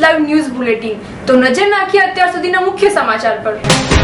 Live news bulletin તો નજર નાખીએ અત્યાર સુધીના મુખ્ય સમાચાર પર.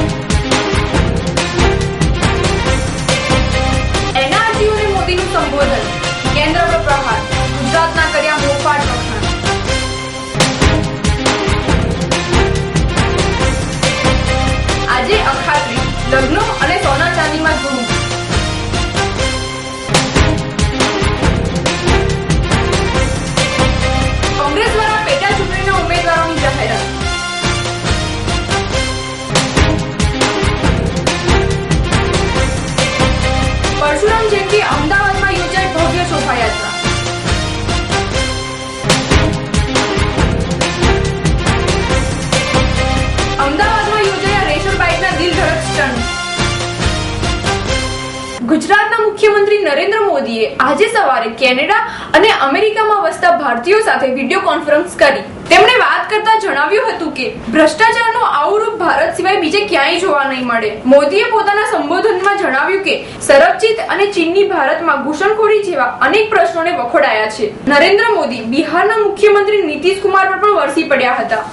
નરેન્દ્ર મોદીએ આજે સવારે કેનેડા અને અમેરિકામાં વસતા ભારતીયો સાથે વિડીયો કોન્ફરન્સ કરી તેમણે વાત કરતા જણાવ્યું હતું કે ભ્રષ્ટાચારનો આવું રૂપ ભારત સિવાય બીજે ક્યાંય જોવા નહીં મળે મોદીએ પોતાના સંબોધનમાં જણાવ્યું કે સંરક્ષિત અને ચીનની ભારતમાં ઘૂસણખોરી જેવા અનેક પ્રશ્નોને વખોડાયા છે નરેન્દ્ર મોદી બિહારના મુખ્યમંત્રી નીતિશ કુમાર પર પણ વરસી પડ્યા હતા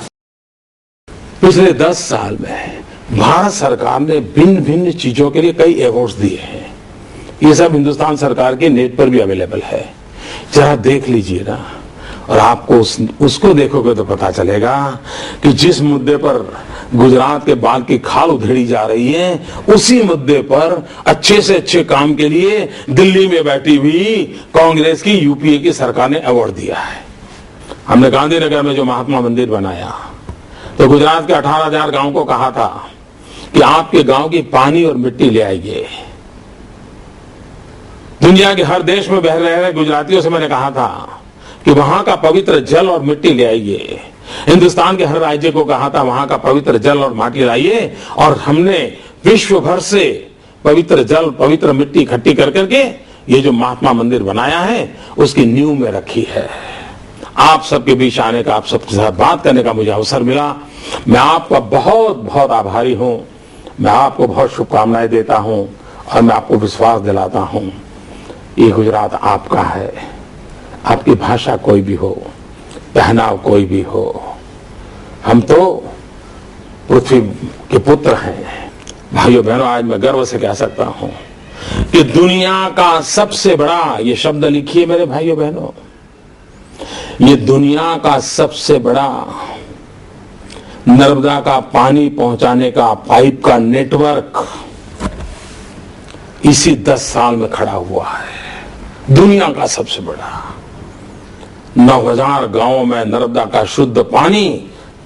पिछले दस साल में भारत सरकार ने भिन्न भिन्न चीजों के लिए कई अवार्ड दिए हैं ये सब हिंदुस्तान सरकार के नेट पर भी अवेलेबल है। जरा देख लीजिए ना और आपको उस, उसको देखोगे तो पता चलेगा कि जिस मुद्दे पर गुजरात के बाल की खाल उधेड़ी जा रही है उसी मुद्दे पर अच्छे से अच्छे काम के लिए दिल्ली में बैठी हुई कांग्रेस की यूपीए की सरकार ने अवार्ड दिया है। हमने गांधीनगर में जो महात्मा मंदिर बनाया तो गुजरात के 18,000 गाँव को कहा था कि आपके गाँव की पानी और मिट्टी ले आइए। दुनिया के हर देश में बह रहे गुजरातियों से मैंने कहा था कि वहाँ का पवित्र जल और मिट्टी ले आइए। हिंदुस्तान के हर राज्य को कहा था, वहाँ का पवित्र जल और माटी लाइए और हमने विश्व भर से पवित्र जल, पवित्र मिट्टी इकट्ठी कर करके ये जो महात्मा मंदिर बनाया है, उसकी नींव में रखी है। आप सबके बीच आने का, आप सबके साथ बात करने का मुझे अवसर मिला। मैं आपका बहुत बहुत आभारी हूँ। मैं आपको बहुत शुभकामनाएँ देता हूँ और मैं आपको विश्वास दिलाता हूँ। ये गुजरात आपका है। आपकी भाषा कोई भी हो, पहनाव कोई भी हो, हम तो पृथ्वी के पुत्र हैं। भाइयों बहनों, आज मैं गर्व से कह सकता हूँ कि दुनिया का सबसे बड़ा, ये शब्द लिखिए मेरे भाइयों बहनों, ये दुनिया का सबसे बड़ा नर्मदा का पानी पहुँचाने का पाइप का नेटवर्क इसी दस साल में खड़ा हुआ है। दुनिया का सबसे बड़ा। नौ हज़ार गाँवों में नर्मदा का शुद्ध पानी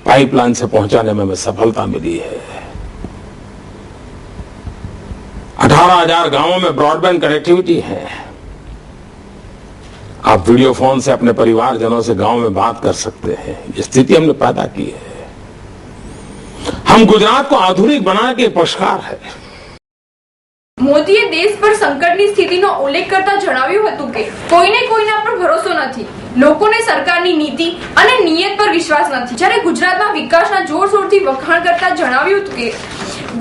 पाइपलाइन से पहुँचाने में हमें सफलता मिली है। अठारह हज़ार गाँवों में ब्रॉडबैंड कनेक्टिविटी है। आप वीडियो फ़ोन से अपने परिवारजनों से गाँव में बात कर सकते हैं। ये स्थिति हमने पैदा की है। हम गुजरात को आधुनिक बनाने के पक्षकार है। મોદીએ દેશ પર સંકટની સ્થિતિનો ઉલ્લેખ કરતા જણાવ્યું હતું કે કોઈને કોઈના પર ભરોસો નથી, લોકોને સરકારની નીતિ અને નિયત પર વિશ્વાસ નથી. જ્યારે ગુજરાતના વિકાસના જોરશોરથી વખાણ કરતા જણાવ્યું હતું કે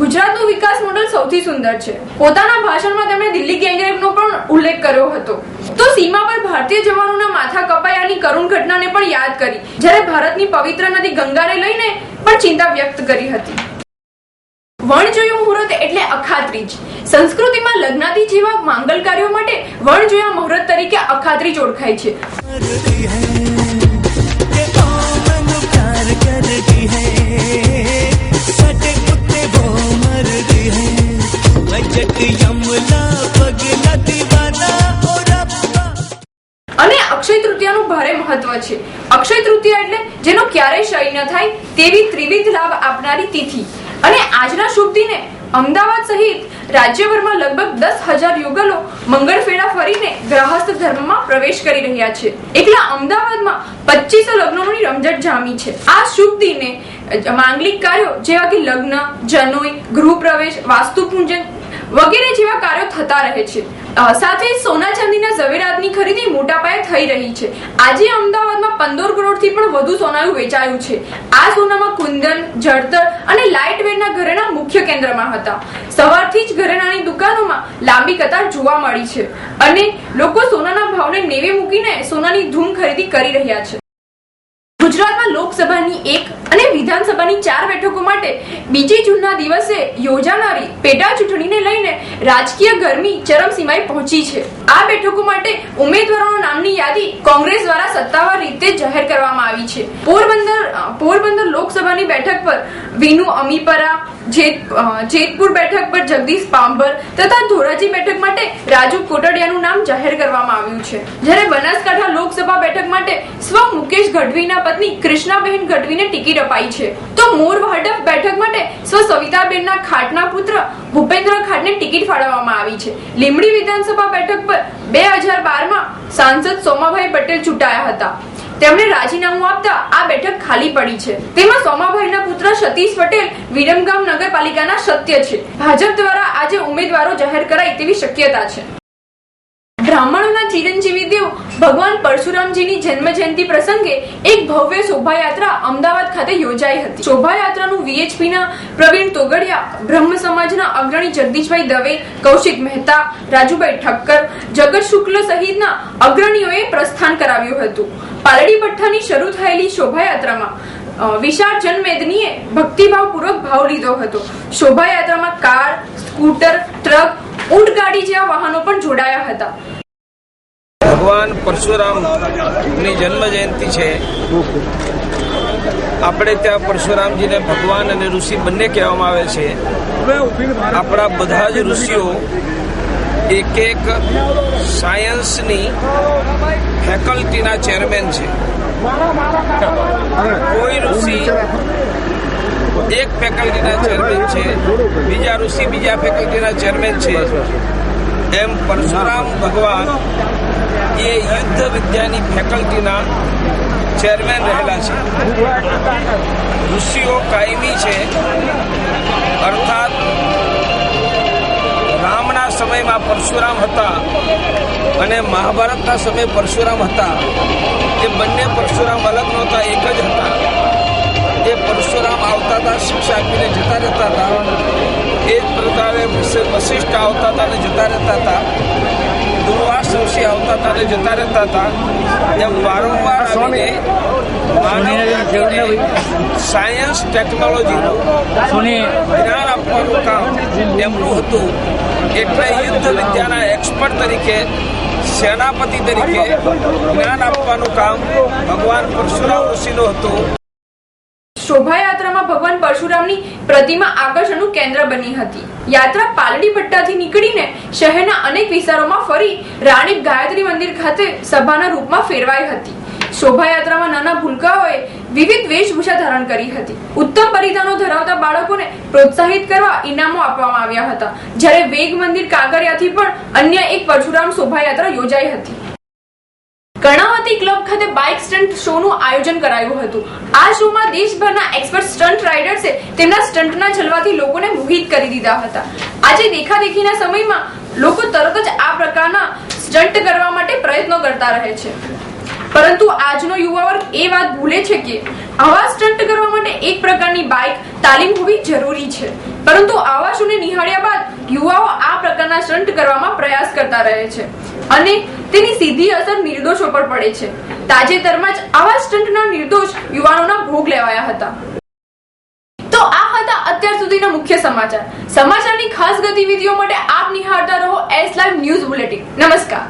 ગુજરાતનું વિકાસ મોડલ સૌથી સુંદર છે. પોતાના ભાષણમાં તેમણે દિલ્હી ગેંગરેપનો પણ ઉલ્લેખ કર્યો હતો. તો સીમા પર ભારતીય જવાનોના માથા કપાયાની કરુણ ઘટનાને પણ યાદ કરી, જ્યારે ભારતની પવિત્ર નદી ગંગાને લઈને પણ ચિંતા વ્યક્ત કરી હતી. વણજોયું મુહૂર્ત એટલે અખાત્રીજ. સંસ્કૃતિમાં લગ્નાદી જેવા માંગલ કાર્યો માટે વણજોયા મુહૂર્ત તરીકે અખાત્રીજ ઓળખાય છે. અને અક્ષય તૃતીયાનું ભારે મહત્વ છે. અક્ષય તૃતીય એટલે જેનો ક્યારેય ક્ષય ન થાય તેવી ત્રિવિધ લાભ આપનારી તિથિ. અને આજના શુભ દિને અમદાવાદ સહિત રાજ્યભરમાં લગભગ દસ હજાર યુગલો મંગળફેરા ફરીને ગ્રહસ્થ ધર્મમાં પ્રવેશ કરી રહ્યા છે. એકલા અમદાવાદમાં પચીસો લગ્નોની રમઝટ જામી છે. આ શુભ દિને માંગલિક કાર્યો જેવા કે લગ્ન, જનોઈ ગૃહ પ્રવેશ વાસ્તુ પૂજન વગેરે જેવા કાર્યો થતા રહે છે. સાથે સોના ચાંદીના ઝવેરાતની ખરીદી મોટા પાયે થઈ રહી છે. આજે અમદાવાદમાં પંદર કરોડથી પણ વધુ સોનાનું વેચાયું છે. આ સોનામાં કુંદન, જળતર અને લાઇટ વેરના ઘરેણા મુખ્ય કેન્દ્રમાં હતા. સવારથી જ ઘરેણાની દુકાનોમાં લાંબી કતાર જોવા મળી છે. અને લોકો સોનાના ભાવને નેવે મૂકીને સોનાની ધૂમ ખરીદી કરી રહ્યા છે. લોકસભાની એક અને વિધાનસભાની ચાર બેઠકો માટે બીજી જૂનના દિવસે યોજાનારી પેટા ચૂંટણીને લઈને રાજકીય ગરમી ચરમસીમાએ પહોંચી છે. આ બેઠકો માટે ઉમેદવારોના નામની યાદી કોંગ્રેસ દ્વારા સત્તાવાર રીતે જાહેર કરવામાં આવી છે. પોરબંદર પોરબંદર લોકસભાની બેઠક પર વિનુ અમીપરા જેતપુર બેઠક પર જગદીશ પાંભર તથા ધોરાજી બેઠક માટે રાજુ કોટડિયાનું નામ જાહેર કરવામાં આવ્યું છે. જ્યારે બનાસકાંઠા લોકસભા બેઠક માટે સ્વ મુકેશ ગઢવીના પત્ની કૃષ્ણાબેન ગઢવીને ટિકિટ અપાઈ છે. તો મોર હડફ બેઠક માટે સ્વ સવિતાબેનના ખાટના પુત્ર ભૂપેન્દ્ર ખાટને ટિકિટ ફાળવવામાં આવી છે. લીમડી વિધાનસભા બેઠક પર બે હજાર બારમાં સાંસદ સોમાભાઈ પટેલ ચૂંટાયા હતા. તેમણે રાજીનામું આપતા આ બેઠક ખાલી પડી છે. તેમાં સોમાભાઈના પુત્ર સતીશ પટેલ વિરમગામ નગરપાલિકાના સત્ય છે. ભાજપ દ્વારા આજે ઉમેદવારો જાહેર કરાય તેવી શક્યતા છે. બ્રાહ્મણોના ચિરંજીવી દેવ ભગવાન પરશુરામજીની જન્મ જયંતિ પ્રસંગે એક ભવ્ય શોભાયાત્રા અમદાવાદ ખાતે યોજાઈ હતી. શોભાયાત્રાનું વીએચપીના પ્રવીણ તોગડિયા, બ્રહ્મ સમાજના અગ્રણી જગદીશભાઈ દવે, કૌશિક મહેતા, રાજુભાઈ ઠક્કર, જગત શુક્લ સહિતના અગ્રણીઓએ પ્રસ્થાન કરાવ્યું હતું. પાલડી પઠ્ઠાની શરૂ થયેલી શોભાયાત્રામાં વિશાળ જનમેદનીએ ભક્તિભાવપૂર્વક ભાવ લીધો હતો. શોભાયાત્રામાં કાર, સ્કૂટર, ટ્રક, ઊંટ ગાડી જેવા વાહનો પણ જોડાયા હતા. ભગવાન પરશુરામની જન્મ જયંતિ છે. આપણે ત્યાં પરશુરામજીને ભગવાન અને ઋષિ બંને કહેવામાં આવે છે. આપણા બધા જ ઋષિઓ એક એક સાયન્સની ફેકલ્ટીના ચેરમેન છે. કોઈ ઋષિ એક ફેકલ્ટીના ચેરમેન છે, બીજા ઋષિ બીજા ફેકલ્ટીના ચેરમેન છે. એમ પરશુરામ ભગવાન એ યુદ્ધ વિદ્યાની ફેકલ્ટીના ચેરમેન રહેલા છે. ઋષિઓ કાયમી છે. અર્થાત રામના સમયમાં પરશુરામ હતા અને મહાભારતના સમયે પરશુરામ હતા. એ બંને પરશુરામ અલગ નહોતા, એક જ હતા. એ પરશુરામ આવતા હતા, શિક્ષા આપીને જતા રહેતા હતા. એ જ પ્રકારે વશિ- વશિષ્ઠ આવતા હતા અને જતા રહેતા હતા. દુર્વાસ આવતા હતા અને જતા રહેતા હતા. ત્યાં વારંવાર આવીને સાયન્સ ટેકનોલોજીનું જ્ઞાન આપવાનું કામ એમનું હતું. એટલે યુદ્ધ વિદ્યાના એક્સપર્ટ તરીકે સેનાપતિ તરીકે જ્ઞાન આપવાનું કામ ભગવાન પરશુરામ ઋષિનું હતું. શોભાયાત્રામાં ભગવાન પરશુરામની પ્રતિમા આકર્ષણનું કેન્દ્ર બની હતી. યાત્રા પાલડી પટ્ટાથી નીકળીને શહેરના અનેક વિસ્તારોમાં ફરી રાણીપ ગાયત્રી મંદિર ખાતે સભાના રૂપમાં ફેરવાઈ હતી. શોભાયાત્રામાં નાના ભૂલકાઓએ વિવિધ વેશભૂષા ધારણ કરી હતી. ઉત્તમ પરિધાનો ધરાવતા બાળકોને પ્રોત્સાહિત કરવા ઇનામો આપવામાં આવ્યા હતા. જ્યારે વેગ મંદિર કાંકરિયાથી પણ અન્ય એક પરશુરામ શોભાયાત્રા યોજાઈ હતી. કર્ણાવતી ક્લબ ખાતે બાઇક સ્ટન્ટ શોનું આયોજન કરાયું હતું. આ શોમાં દેશભરના એક્સપર્ટ સ્ટન્ટ રાઇડર્સે તેમના સ્ટન્ટના છલવાથી લોકોને મોહિત કરી દીધા હતા. આજે દેખાદેખીના સમયમાં લોકો તરત જ આ પ્રકારના સ્ટન્ટ કરવા માટે પ્રયત્નો કરતા રહે છે. પરંતુ આજનો યુવા વર્ગ એ વાત ભૂલે છે કે આવા સ્ટન્ટ કરવા માટે એક પ્રકારની બાઇક તાલીમ હોવી જરૂરી છે. પરંતુ આવા શોને નિહાળ્યા બાદ યુવાઓ આ પ્રકારના સ્ટન્ટ કરવામાં પ્રયાસ કરતા રહે છે અને તેની સીધી અસર નિર્દોષો પર પડે છે. તાજેતરમાં જ આવા સ્ટન્ટના નિર્દોષ યુવાનોના ભોગ લેવાયા હતા. તો આ હતા અત્યાર સુધીના મુખ્ય સમાચાર. સમાચારની ખાસ ગતિવિધિઓ માટે આપ નિહાળતા રહો એસ લાઈવ ન્યૂઝ બુલેટિન નમસ્કાર.